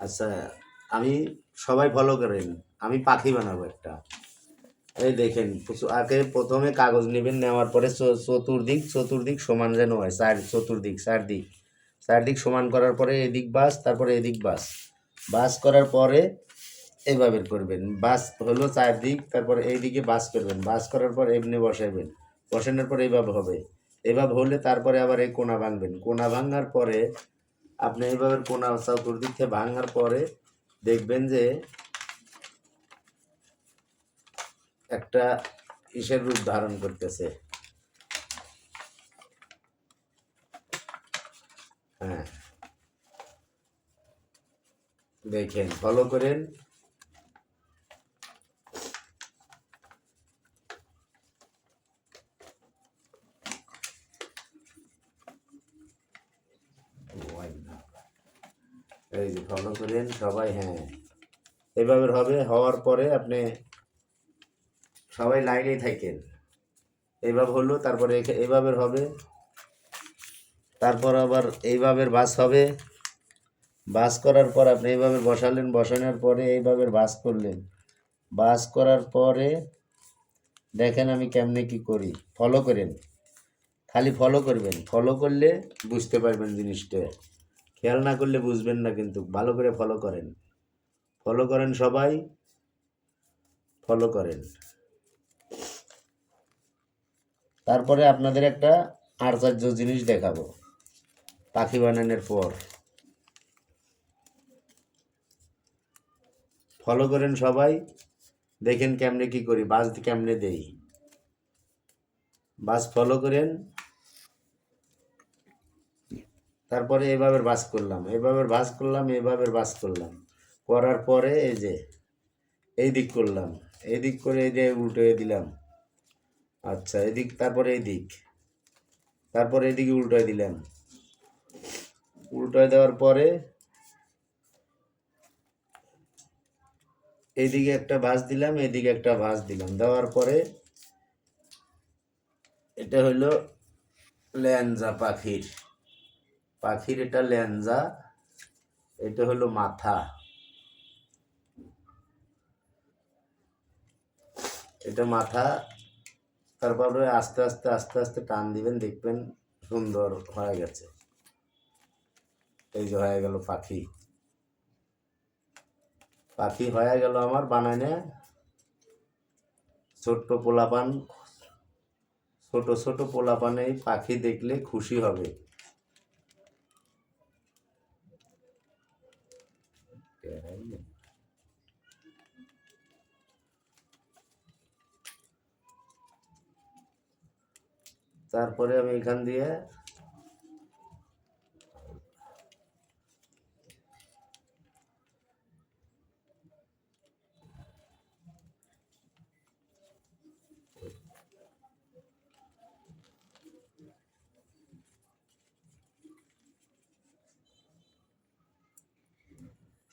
আচ্ছা আমি সবাই ফলো করেন। আমি পাখি বানাবো একটা। এই দেখেন আগে প্রথমে কাগজ নেবেন, নেওয়ার পরে চতুর্দিক চতুর্দিক সমান যেন হয়, চার চতুর্দিক, চারদিক। চারদিক সমান করার পরে এদিক বাস, তারপরে এদিক বাস। বাস করার পরে এভাবে করবেন। বাস হলো চারদিক, তারপরে এইদিকে বাস করবেন। বাস করার পর এমনি বসাবেন। বসানোর পর এইভাবে হবে। এইভাবে হলে তারপরে আবার এই কোনা ভাঙবেন। কোনা ভাঙার পরে আপনি এইভাবে কোনা চতুর্দিক থেকে ভাঙার পরে দেখবেন যে একটা ইসের রূপ ধারণ করতেছে। হ্যাঁ। দেখেন ফলো করেন। এই যে ফলো করেন সবাই হ্যাঁ। এভাবে হবে, হওয়ার পরে আপনি সবাই লাইনেই থাকেন। এইভাবে হলো, তারপরে এইভাবে হবে। তারপর আবার এইভাবে বাস হবে। বাস করার পর আপনি এইভাবে বসালেন, বসানোর পরে এইভাবে বাস করলেন। বাস করার পরে দেখেন আমি কেমনে কি করি। ফলো করেন। খালি ফলো করবেন। ফলো করলে বুঝতে পারবেন জিনিসটা। খেয়াল না করলে বুঝবেন না কিন্তু, ভালো করে ফলো করেন। ফলো করেন সবাই ফলো করেন। তারপরে আপনাদের একটা আশ্চর্য জিনিস দেখাবো, পাখি বানানোর পর। ফলো করেন সবাই, দেখেন কেমনে কি করি, বাস কেমনে দেই। বাস ফলো করেন তারপরে এভাবে বাস করলাম, এভাবে বাস করলাম, এভাবে বাস করলাম। করার পরে এই যে এই দিক করলাম এই দিক করে এই যে উল্টো দিলাম। আচ্ছা এদিক, তারপরে এই দিক তারপরে এদিকে উল্টোয় দিলাম। উল্টোয় দেওয়ার পরে এইদিকে একটা ভাঁজ দিলাম এদিকে একটা ভাঁজ দিলাম। দেওয়ার পরে এটা হলো ল্যাঞ্জা পাখির পাখির এটা ল্যাঞ্জা এটা হলো মাথা। এটা মাথা, তারপরে আস্তে আস্তে আস্তে আস্তে টান দিবেন, দেখবেন সুন্দর হয়ে গেছে। এই যে হয়ে গেল পাখি। পাখি হয়ে গেল আমার বানানে। ছোট্ট পোলাপান, ছোট ছোট পোলাপানে পাখি দেখলে খুশি হবে। তারপরে আমি এখান দিয়ে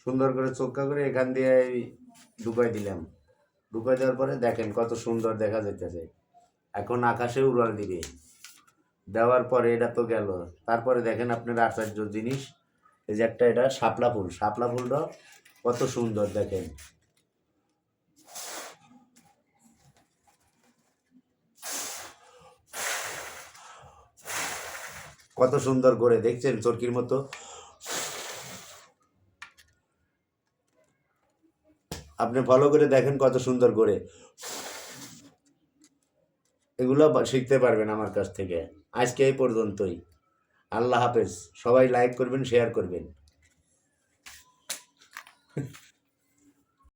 সুন্দর করে চোখা করে এখান দিয়ে ঢুকাই দিলাম। ঢুকাই দেওয়ার পরে দেখেন কত সুন্দর দেখা যাইতেছে। এখন আকাশে উড়াল দিবে। দেওয়ার পরে এটা তো গেল। তারপরে দেখেন আপনার আশ্চর্য জিনিস, এই যে একটা এটা শাপলা ফুল। শাপলা ফুলটা কত সুন্দর দেখেন। কত সুন্দর করে, দেখছেন চরকির মতো? আপনি ফলো করে দেখেন কত সুন্দর করে। এগুলো শিখতে পারবেন আমার কাছ থেকে। আজকে এই পর্যন্তই। আল্লাহ হাফেজ। সবাই লাইক করবেন শেয়ার করবেন।